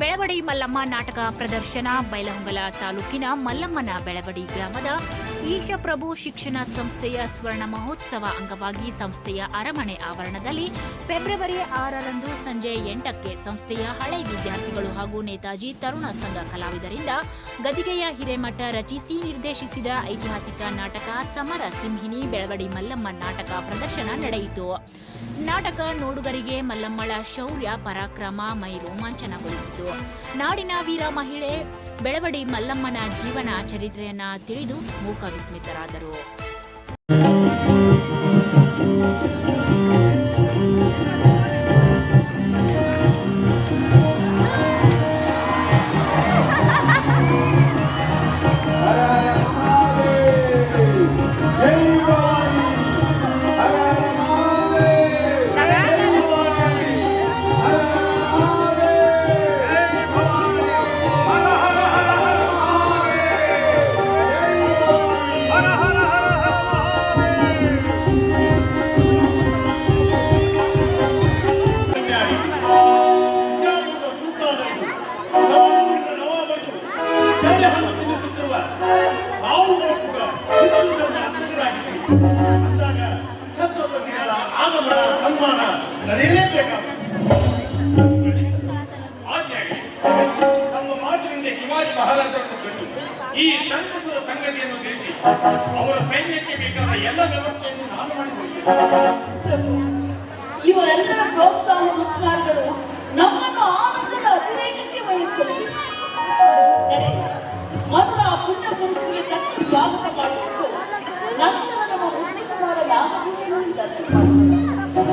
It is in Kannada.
ಬೆಳವಡಿ ಮಲ್ಲಮ್ಮ ನಾಟಕ ಪ್ರದರ್ಶನ ಬೈಲಹೊಂಗಲ ತಾಲೂಕಿನ ಮಲ್ಲಮ್ಮನ ಬೆಳವಡಿ ಗ್ರಾಮದ ಈಶಪ್ರಭು ಶಿಕ್ಷಣ ಸಂಸ್ಥೆಯ ಸ್ವರ್ಣ ಮಹೋತ್ಸವ ಅಂಗವಾಗಿ ಸಂಸ್ಥೆಯ ಅರಮನೆ ಆವರಣದಲ್ಲಿ ಫೆಬ್ರವರಿ ಆರರಂದು ಸಂಜೆ ಎಂಟಕ್ಕೆ ಸಂಸ್ಥೆಯ ಹಳೆ ವಿದ್ಯಾರ್ಥಿಗಳು ಹಾಗೂ ನೇತಾಜಿ ತರುಣ ಸಂಘ ಕಲಾವಿದರಿಂದ ಗದಿಗೆಯ ಹಿರೇಮಠ ರಚಿಸಿ ನಿರ್ದೇಶಿಸಿದ ಐತಿಹಾಸಿಕ ನಾಟಕ ಸಮರ ಸಿಂಹಿನಿ ಬೆಳವಡಿ ಮಲ್ಲಮ್ಮ ನಾಟಕ ಪ್ರದರ್ಶನ ನಡೆಯಿತು. ನಾಟಕ ನೋಡುಗರಿಗೆ ಮಲ್ಲಮ್ಮಳ ಶೌರ್ಯ, ಪರಾಕ್ರಮ ಮೈ ರೋಮಾಂಚನಗೊಳಿಸಿತು ನಾಡಿನ ವೀರ ಮಹಿಳೆ ಬೆಳವಡಿ ಮಲ್ಲಮ್ಮನ ಜೀವನ ಚರಿತ್ರೆಯನ್ನ ತಿಳಿದು ಮೂಕ ವಿಸ್ಮಿತರಾದರು. ಶಿವಾಜಿ ಈ ಸಂತಸದ ಸಂಗತಿಯನ್ನು ತಿಳಿಸಿ ಅವರ ಸೈನ್ಯಕ್ಕೆ ಬೇಕಾದ ಎಲ್ಲ ವ್ಯವಸ್ಥೆಯನ್ನು ನಾನು ಇವರೆಲ್ಲರ ಪ್ರೋತ್ಸಾಹ ಮುಖಾರಗಳು ನಮ್ಮನ್ನು ಆನಂದದ ಅತಿರೇಕಕ್ಕೆ